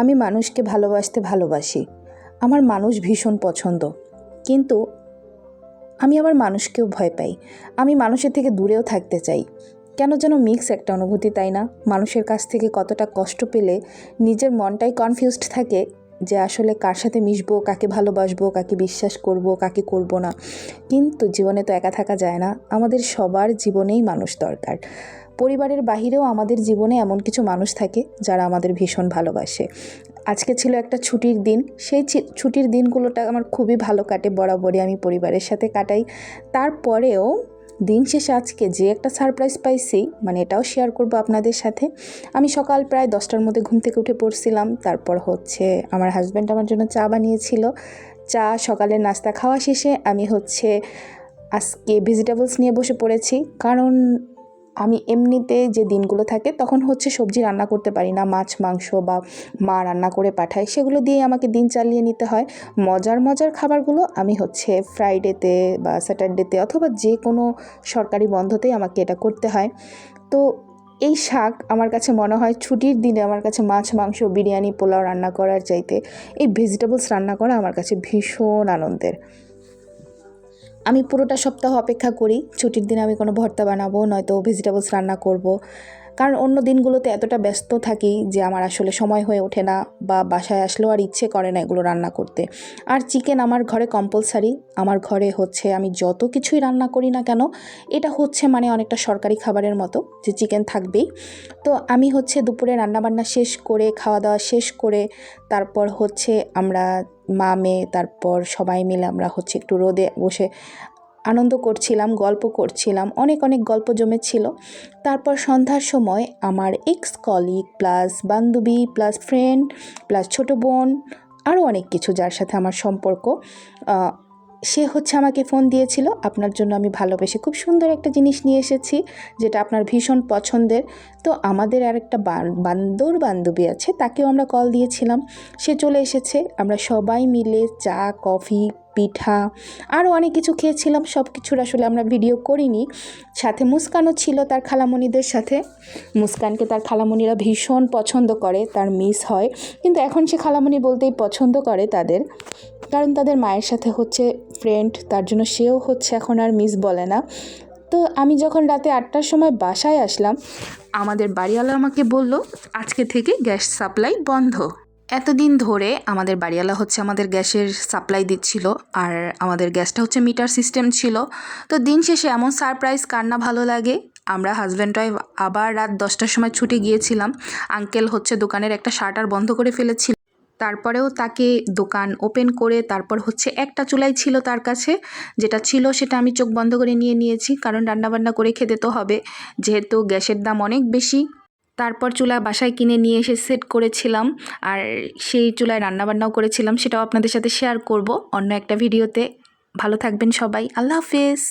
আমি মানুষকে ভালোবাসতে ভালোবাসি। আমার মানুষ ভীষণ পছন্দ। কিন্তু আমি আমার মানুষকেও ভয় পাই। আমি মানুষের থেকে দূরেও থাকতে চাই। কেন যেন মিক্স একটা অনুভূতি, তাই না? মানুষের কাছ থেকে কতটা কষ্ট পেলে নিজের মনটাই কনফিউজড থাকে যে আসলে কার সাথে মিশবো, কাকে ভালোবাসবো, কাকে বিশ্বাস করব, কাকে করব না। কিন্তু জীবনে তো একা থাকা যায় না। আমাদের সবার জীবনেই মানুষ দরকার। পরিবারের বাহিরেও আমাদের জীবনে এমন কিছু মানুষ থাকে যারা আমাদের ভীষণ ভালোবাসে। আজকে ছিল একটা ছুটির দিন। সেই ছুটির দিনগুলোটা আমার খুবই ভালো কাটে, বরাবরই আমি পরিবারের সাথে কাটাই। তারপরেও দিন শেষে আজকে যে একটা সারপ্রাইজ পাইছি মানে এটাও শেয়ার করব আপনাদের সাথে। আমি সকাল প্রায় দশটার মধ্যে ঘুম থেকে উঠে পড়ছিলাম, তারপর হচ্ছে আমার হাজব্যান্ড আমার জন্য চা বানিয়েছিল। চা, সকালের নাস্তা খাওয়া শেষে আমি হচ্ছে আজকে ভেজিটেবলস নিয়ে বসে পড়েছি। কারণ আমি এমনিতে যে দিনগুলো থাকে তখন হচ্ছে সবজি রান্না করতে পারি না, মাছ, মাংস বা মা রান্না করে পাঠায়, সেগুলো দিয়ে আমাকে দিন চালিয়ে নিতে হয়। মজার মজার খাবারগুলো আমি হচ্ছে ফ্রাইডেতে বা স্যাটারডেতে অথবা যে কোনো সরকারি বন্ধতেই আমাকে এটা করতে হয়। তো এই শাক আমার কাছে মনে হয় ছুটির দিনে আমার কাছে মাছ, মাংস, বিরিয়ানি, পোলাও রান্না করার চাইতে এই ভেজিটেবলস রান্না করা আমার কাছে ভীষণ আনন্দের। আমি পুরোটা সপ্তাহ অপেক্ষা করি ছুটির দিনে আমি কোনো ভর্তা বানাবো, নয়তো ভেজিটেবলস রান্না করব। কারণ অন্য দিনগুলোতে এতটা ব্যস্ত থাকি যে আমার আসলে সময় হয়ে ওঠে না বা বাসায় আসলেও আর ইচ্ছে করে না এগুলো রান্না করতে। আর চিকেন আমার ঘরে কম্পালসারি আমার ঘরে হচ্ছে আমি যত কিছুই রান্না করি না কেন, এটা হচ্ছে মানে অনেকটা সরকারি খাবারের মতো যে চিকেন থাকবেই। তো আমি হচ্ছে দুপুরে রান্নাবান্না শেষ করে খাওয়া দাওয়া শেষ করে, তারপর হচ্ছে আমরা মা, মেয়ে, তারপর সবাই মিলে আমরা হচ্ছে একটু রোদে বসে আনন্দ করছিলাম, গল্প করছিলাম, অনেক অনেক গল্প জমেছিল। তারপর সন্ধ্যার সময় আমার এক্স কলিগ প্লাস বান্ধবী প্লাস ফ্রেন্ড প্লাস ছোটো বোন আরও অনেক কিছু যার সাথে আমার সম্পর্ক সে হচ্ছে আমাকে ফোন দিয়েছিল, আপনার জন্য আমি ভালোবেসে খুব সুন্দর একটা জিনিস নিয়ে এসেছি, যেটা আপনার ভীষণ পছন্দের। তো আমাদের আর একটা বান- বান্দর বান্ধবী আছে, তাকেও আমরা কল দিয়েছিলাম। সে চলে এসেছে, আমরা সবাই মিলে চা, কফি, পিঠা আরও অনেক কিছু খেয়েছিলাম সব কিছুর আসলে আমরা ভিডিও করিনি। সাথে মুস্কানও ছিল তার খালামণিদের সাথে। মুস্কানকে তার খালামণিরা ভীষণ পছন্দ করে, তার মিস হয়। কিন্তু এখন সে খালামণি বলতেই পছন্দ করে তাদের। কারণ তাদের মায়ের সাথে হচ্ছে ফ্রেন্ড তার জন্য সেও হচ্ছে এখন আর মিস বলে না। তো আমি যখন রাতে আটটার সময় বাসায় আসলাম, আমাদের বাড়িওয়ালা আমাকে বলল, আজকে থেকে গ্যাস সাপ্লাই বন্ধ। এতদিন ধরে আমাদের বাড়িওয়ালা হচ্ছে আমাদের গ্যাসের সাপ্লাই দিচ্ছিল, আর আমাদের গ্যাসটা হচ্ছে মিটার সিস্টেম ছিল। তো দিন শেষে এমন সারপ্রাইজ কার না ভালো লাগে? আমরা হাজব্যান্ড ওয়াইফ আবার রাত দশটার সময় ছুটে গিয়েছিলাম। আঙ্কেল হচ্ছে দোকানের একটা শাটার বন্ধ করে ফেলেছিল। তারপরেও তাকে দোকান ওপেন করে তারপর হচ্ছে একটা চুলাই ছিল তার কাছে। যেটা ছিল সেটা আমি চোখ বন্ধ করে নিয়ে নিয়েছি, কারণ রান্নাবান্না করে খেতে তো হবে, যেহেতু গ্যাসের দাম অনেক বেশি। তারপর চুলা বাসায় কিনে নিয়ে এসে সেট করেছিলাম, আর সেই চুলায় রান্নাবান্নাও করেছিলাম, সেটাও আপনাদের সাথে শেয়ার করব অন্য একটা ভিডিওতে ভালো থাকবেন সবাই, আল্লাহ হাফেজ।